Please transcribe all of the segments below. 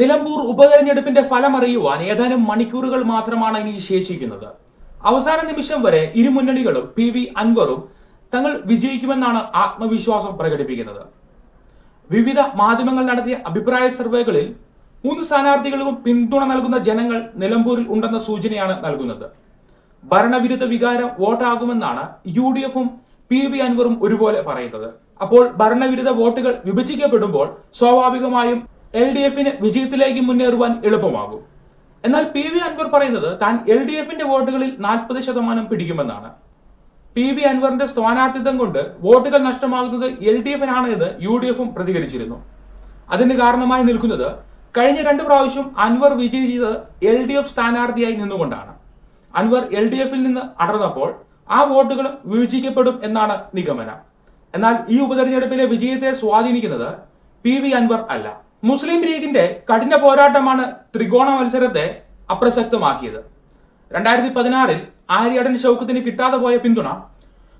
നിലമ്പൂർ ഉപതെരഞ്ഞെടുപ്പിന്റെ ഫലം അറിയുവാൻ ഏതാനും മണിക്കൂറുകൾ മാത്രമാണ് ഇനി ശേഷിക്കുന്നത്. അവസാന നിമിഷം വരെ ഇരു മുന്നണികളും പി വി അൻവറും തങ്ങൾ വിജയിക്കുമെന്നാണ് ആത്മവിശ്വാസം പ്രകടിപ്പിക്കുന്നത്. വിവിധ മാധ്യമങ്ങൾ നടത്തിയ അഭിപ്രായ സർവേകളിൽ മൂന്ന് സ്ഥാനാർത്ഥികൾക്കും പിന്തുണ നൽകുന്ന ജനങ്ങൾ നിലമ്പൂരിൽ ഉണ്ടെന്ന സൂചനയാണ് നൽകുന്നത്. ഭരണവിരുദ്ധ വികാരം വോട്ടാകുമെന്നാണ് യു ഡി എഫും പി വി അൻവറും ഒരുപോലെ പറയുന്നത്. അപ്പോൾ ഭരണവിരുദ്ധ വോട്ടുകൾ വിഭജിക്കപ്പെടുമ്പോൾ സ്വാഭാവികമായും എൽ ഡി എഫിന് വിജയത്തിലേക്ക് മുന്നേറുവാൻ എളുപ്പമാകും. എന്നാൽ പി വി അൻവർ പറയുന്നത് താൻ എൽ ഡി എഫിന്റെ വോട്ടുകളിൽ നാൽപ്പത് ശതമാനം പിടിക്കുമെന്നാണ്. പി വി അൻവറിന്റെ സ്ഥാനാർത്ഥിത്വം കൊണ്ട് വോട്ടുകൾ നഷ്ടമാകുന്നത് എൽ ഡി എഫിനാണ് എന്ന് യു ഡി എഫും പ്രതികരിച്ചിരുന്നു. അതിന് കാരണമായി നിൽക്കുന്നത് കഴിഞ്ഞ രണ്ട് പ്രാവശ്യം അൻവർ വിജയിച്ചത് എൽ ഡി എഫ് സ്ഥാനാർത്ഥിയായി നിന്നുകൊണ്ടാണ്. അൻവർ എൽ ഡി എഫിൽ നിന്ന് അടർന്നപ്പോൾ ആ വോട്ടുകൾ വിഭജിക്കപ്പെടും എന്നാണ് നിഗമനം. എന്നാൽ ഈ ഉപതെരഞ്ഞെടുപ്പിലെ വിജയത്തെ സ്വാധീനിക്കുന്നത് പി വി അൻവർ അല്ല. മുസ്ലിം ലീഗിന്റെ കഠിന പോരാട്ടമാണ് ത്രികോണ മത്സരത്തെ അപ്രസക്തമാക്കിയത്. രണ്ടായിരത്തി പതിനാറിൽ ആര്യടൻ ഷൗക്കത്തിന് കിട്ടാതെ പോയ പിന്തുണ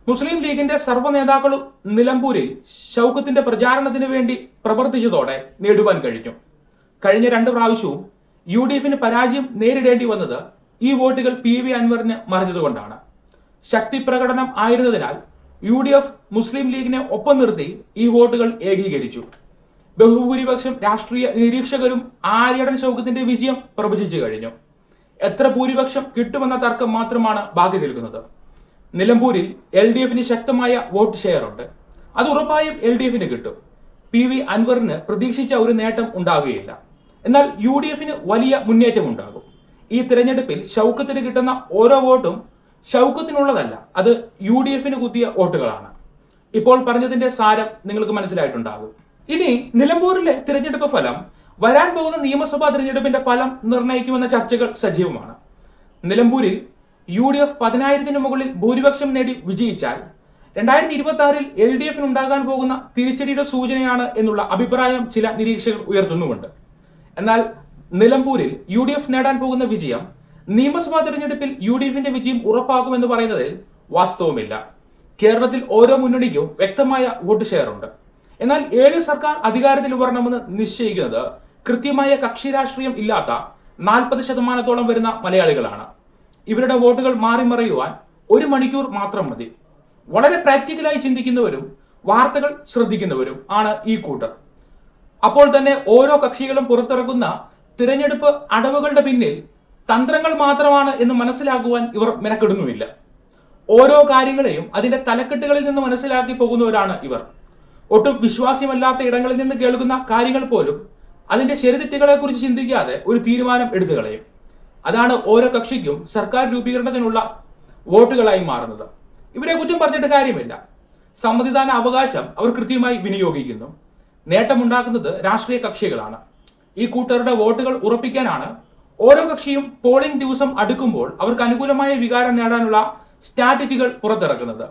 മുസ്ലിം ലീഗിന്റെ സർവ നേതാക്കളും നിലമ്പൂരിൽ ഷൗക്കത്തിന്റെ പ്രചാരണത്തിന് വേണ്ടി പ്രവർത്തിച്ചതോടെ നേടുവാൻ കഴിഞ്ഞു. കഴിഞ്ഞ രണ്ട് പ്രാവശ്യവും യു ഡി എഫിന് പരാജയം നേരിടേണ്ടി വന്നത് ഈ വോട്ടുകൾ പി വി അൻവറിന് മറിഞ്ഞതുകൊണ്ടാണ്. ശക്തി പ്രകടനം ആയിരുന്നതിനാൽ യു ഡി എഫ് മുസ്ലിം ലീഗിനെ ഒപ്പം നിർത്തി ഈ വോട്ടുകൾ ഏകീകരിച്ചു. ബഹുഭൂരിപക്ഷം രാഷ്ട്രീയ നിരീക്ഷകരും ആര്യടൻ ഷൗക്കത്തിന്റെ വിജയം പ്രവചിച്ചു കഴിഞ്ഞു. എത്ര ഭൂരിപക്ഷം കിട്ടുമെന്ന തർക്കം മാത്രമാണ് ബാക്കി നിൽക്കുന്നത്. നിലമ്പൂരിൽ എൽ ഡി എഫിന് ശക്തമായ വോട്ട് ഷെയർ ഉണ്ട്. അത് ഉറപ്പായും എൽ ഡി എഫിന് കിട്ടും. പി വി അൻവറിന് പ്രതീക്ഷിച്ച ഒരു നേട്ടം ഉണ്ടാകുകയില്ല എന്നാൽ യു ഡി എഫിന് വലിയ മുന്നേറ്റം ഉണ്ടാകും. ഈ തിരഞ്ഞെടുപ്പിൽ ഷൗക്കത്തിന് കിട്ടുന്ന ഓരോ വോട്ടും ഷൗക്കത്തിനുള്ളതല്ല അത് യു ഡി എഫിന് കുത്തിയ വോട്ടുകളാണ്. ഇപ്പോൾ പറഞ്ഞതിന്റെ സാരം നിങ്ങൾക്ക് മനസ്സിലായിട്ടുണ്ടാകും. ഇനി നിലമ്പൂരിലെ തിരഞ്ഞെടുപ്പ് ഫലം. വരാൻ പോകുന്ന നിയമസഭാ തിരഞ്ഞെടുപ്പിന്റെ ഫലം നിർണയിക്കുമെന്ന ചർച്ചകൾ സജീവമാണ്. നിലമ്പൂരിൽ യു ഡി എഫ് പതിനായിരത്തിന് മുകളിൽ ഭൂരിപക്ഷം നേടി വിജയിച്ചാൽ രണ്ടായിരത്തി ഇരുപത്തി ആറിൽ എൽ ഡി എഫിന് ഉണ്ടാകാൻ പോകുന്ന തിരിച്ചടിയുടെ സൂചനയാണ് എന്നുള്ള അഭിപ്രായം ചില നിരീക്ഷകർ ഉയർത്തുന്നുമുണ്ട്. എന്നാൽ നിലമ്പൂരിൽ യു ഡി എഫ് നേടാൻ പോകുന്ന വിജയം നിയമസഭാ തിരഞ്ഞെടുപ്പിൽ യു ഡി എഫിന്റെ വിജയം ഉറപ്പാക്കുമെന്ന് പറയുന്നതിൽ വാസ്തവമില്ല. കേരളത്തിൽ ഓരോ മുന്നണിക്കും വ്യക്തമായ വോട്ട് ഷെയർ ഉണ്ട്. എന്നാൽ ഏത് സർക്കാർ അധികാരത്തിൽ വരണമെന്ന് നിശ്ചയിക്കുന്നത് കൃത്യമായ കക്ഷി രാഷ്ട്രീയം ഇല്ലാത്ത നാൽപ്പത് ശതമാനത്തോളം വരുന്ന മലയാളികളാണ്. ഇവരുടെ വോട്ടുകൾ മാറി മറിയുവാൻ ഒരു മണിക്കൂർ മാത്രം മതി. വളരെ പ്രാക്ടിക്കലായി ചിന്തിക്കുന്നവരും വാർത്തകൾ ശ്രദ്ധിക്കുന്നവരും ആണ് ഈ കൂട്ടർ അപ്പോൾ തന്നെ ഓരോ കക്ഷികളും പുറത്തിറക്കുന്ന തിരഞ്ഞെടുപ്പ് അടവുകളുടെ പിന്നിൽ തന്ത്രങ്ങൾ മാത്രമാണ് എന്ന് മനസ്സിലാക്കുവാൻ ഇവർ മെനക്കെടുന്നുമില്ല. ഓരോ കാര്യങ്ങളെയും അതിന്റെ തലക്കെട്ടുകളിൽ നിന്ന് മനസ്സിലാക്കി പോകുന്നവരാണ് ഇവർ. ഒട്ടും വിശ്വാസ്യമല്ലാത്ത ഇടങ്ങളിൽ നിന്ന് കേൾക്കുന്ന കാര്യങ്ങൾ പോലും അതിന്റെ ശരിതെറ്റുകളെ കുറിച്ച് ചിന്തിക്കാതെ ഒരു തീരുമാനം എടുത്തു കളയും. അതാണ് ഓരോ കക്ഷിക്കും സർക്കാർ രൂപീകരണത്തിനുള്ള വോട്ടുകളായി മാറുന്നത്. ഇവരെ കുറ്റം പറഞ്ഞിട്ട് കാര്യമില്ല. സമ്മതിദാന അവകാശം അവർ കൃത്യമായി വിനിയോഗിക്കുന്നു. നേട്ടമുണ്ടാക്കുന്നത് രാഷ്ട്രീയ കക്ഷികളാണ്. ഈ കൂട്ടരുടെ വോട്ടുകൾ ഉറപ്പിക്കാനാണ് ഓരോ കക്ഷിയും പോളിംഗ് ദിവസം അടുക്കുമ്പോൾ അവർക്ക് അനുകൂലമായ വികാരം നേടാനുള്ള സ്ട്രാറ്റജികൾ പുറത്തിറക്കുന്നത്.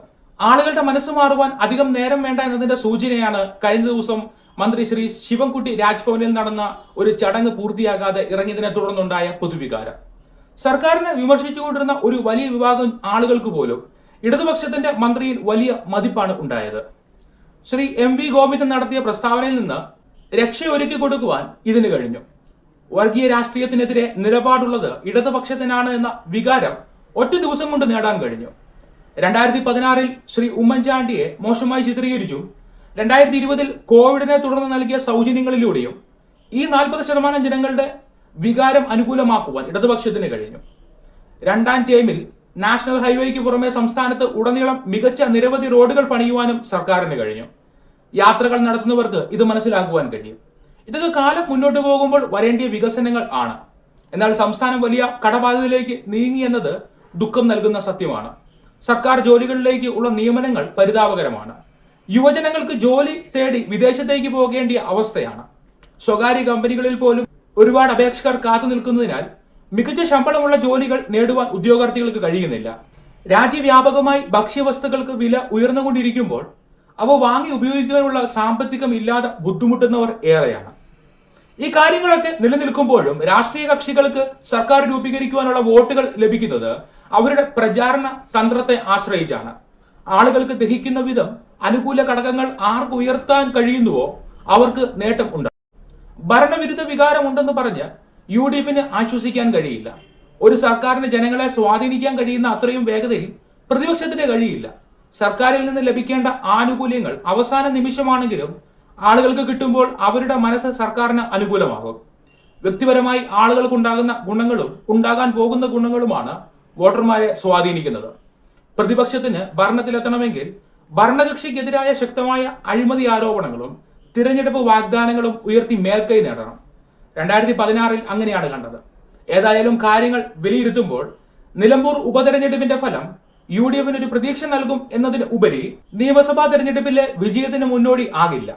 ആളുകളുടെ മനസ്സ് മാറുവാൻ അധികം നേരം വേണ്ട എന്നതിന്റെ സൂചനയാണ് കഴിഞ്ഞ ദിവസം മന്ത്രി ശ്രീ ശിവൻകുട്ടി രാജ്ഭവനിൽ നടന്ന ഒരു ചടങ്ങ് പൂർത്തിയാകാതെ ഇറങ്ങിയതിനെ തുടർന്നുണ്ടായ പൊതുവികാരം. സർക്കാരിനെ വിമർശിച്ചുകൊണ്ടിരുന്ന ഒരു വലിയ വിഭാഗം ആളുകൾക്ക് പോലും ഇടതുപക്ഷത്തിന്റെ മന്ത്രിയിൽ വലിയ മതിപ്പാണ് ഉണ്ടായത്. ശ്രീ എം വി ഗോവിന്ദൻ നടത്തിയ പ്രസ്താവനയിൽ നിന്ന് രക്ഷയൊരുക്കി കൊടുക്കുവാൻ ഇതിന് കഴിഞ്ഞു. വർഗീയ രാഷ്ട്രീയത്തിനെതിരെ നിലപാടുള്ളത് ഇടതുപക്ഷത്തിനാണ് എന്ന വികാരം ഒറ്റ ദിവസം കൊണ്ട് നേടാൻ കഴിഞ്ഞു. രണ്ടായിരത്തി പതിനാറിൽ ശ്രീ ഉമ്മൻചാണ്ടിയെ മോശമായി ചിത്രീകരിച്ചു. രണ്ടായിരത്തി ഇരുപതിൽ കോവിഡിനെ തുടർന്ന് നൽകിയ സൗജന്യങ്ങളിലൂടെയും ഈ നാൽപ്പത് ശതമാനം ജനങ്ങളുടെ വികാരം അനുകൂലമാക്കുവാൻ ഇടതുപക്ഷത്തിന് കഴിഞ്ഞു. രണ്ടാം ടൈമിൽ നാഷണൽ ഹൈവേക്ക് പുറമെ സംസ്ഥാനത്ത് ഉടനീളം മികച്ച നിരവധി റോഡുകൾ പണിയുവാനും സർക്കാരിന് കഴിഞ്ഞു. യാത്രകൾ നടത്തുന്നവർക്ക് ഇത് മനസ്സിലാക്കുവാൻ കഴിയും. ഇതൊക്കെ കാലം മുന്നോട്ട് പോകുമ്പോൾ വരേണ്ടിയ വികസനങ്ങൾ ആണ്. എന്നാൽ സംസ്ഥാനം വലിയ കടബാധിതയിലേക്ക് നീങ്ങി എന്നത് ദുഃഖം നൽകുന്ന സത്യമാണ്. സർക്കാർ ജോലികളിലേക്ക് ഉള്ള നിയമനങ്ങൾ പരിതാപകരമാണ്. യുവജനങ്ങൾക്ക് ജോലി തേടി വിദേശത്തേക്ക് പോകേണ്ടിയ അവസ്ഥയാണ്. സ്വകാര്യ കമ്പനികളിൽ പോലും ഒരുപാട് അപേക്ഷകർ കാത്തു നിൽക്കുന്നതിനാൽ മികച്ച ശമ്പളമുള്ള ജോലികൾ നേടുവാൻ ഉദ്യോഗാർത്ഥികൾക്ക് കഴിയുന്നില്ല. രാജ്യവ്യാപകമായി ഭക്ഷ്യവസ്തുക്കൾക്ക് വില ഉയർന്നുകൊണ്ടിരിക്കുമ്പോൾ അവ വാങ്ങി ഉപയോഗിക്കാനുള്ള സാമ്പത്തികം ഇല്ലാതെ ബുദ്ധിമുട്ടുന്നവർ ഏറെയാണ്. ഈ കാര്യങ്ങളൊക്കെ നിലനിൽക്കുമ്പോഴും രാഷ്ട്രീയ കക്ഷികൾക്ക് സർക്കാർ രൂപീകരിക്കുവാനുള്ള വോട്ടുകൾ ലഭിക്കുന്നത് അവരുടെ പ്രചാരണ തന്ത്രത്തെ ആശ്രയിച്ചാണ്. ആളുകൾക്ക് ദഹിക്കുന്ന വിധം അനുകൂല ഘടകങ്ങൾ ആർക്ക് ഉയർത്താൻ കഴിയുന്നുവോ അവർക്ക് നേട്ടം ഉണ്ടാകും ഭരണവിരുദ്ധ വികാരം ഉണ്ടെന്ന് പറഞ്ഞ് യു ഡി എഫിന് ആശ്വസിക്കാൻ കഴിയില്ല. ഒരു സർക്കാരിന് ജനങ്ങളെ സ്വാധീനിക്കാൻ കഴിയുന്ന അത്രയും വേഗതയിൽ പ്രതിപക്ഷത്തിന് കഴിയില്ല. സർക്കാരിൽ നിന്ന് ലഭിക്കേണ്ട ആനുകൂല്യങ്ങൾ അവസാന നിമിഷമാണെങ്കിലും ആളുകൾക്ക് കിട്ടുമ്പോൾ അവരുടെ മനസ്സ് സർക്കാരിന് അനുകൂലമാകും. വ്യക്തിപരമായി ആളുകൾക്കുണ്ടാകുന്ന ഗുണങ്ങളും ഉണ്ടാകാൻ പോകുന്ന ഗുണങ്ങളുമാണ് വോട്ടർമാരെ സ്വാധീനിക്കുന്നത്. പ്രതിപക്ഷത്തിന് ഭരണത്തിലെത്തണമെങ്കിൽ ഭരണകക്ഷിക്കെതിരായ ശക്തമായ അഴിമതി ആരോപണങ്ങളും തിരഞ്ഞെടുപ്പ് വാഗ്ദാനങ്ങളും ഉയർത്തി മേൽക്കൈ നേടണം. രണ്ടായിരത്തി പതിനാറിൽ അങ്ങനെയാണ് കണ്ടത്. ഏതായാലും കാര്യങ്ങൾ വിലയിരുത്തുമ്പോൾ നിലമ്പൂർ ഉപതെരഞ്ഞെടുപ്പിന്റെ ഫലം യു ഡി എഫിന് ഒരു പ്രതീക്ഷ നൽകും എന്നതിന് ഉപരി നിയമസഭാ തെരഞ്ഞെടുപ്പിലെ വിജയത്തിന് മുന്നോടി ആകില്ല.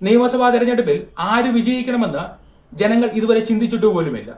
നിയമസഭാ തെരഞ്ഞെടുപ്പിൽ ആര് വിജയിക്കണമെന്ന് ജനങ്ങൾ ഇതുവരെ ചിന്തിച്ചിട്ട് പോലുമില്ല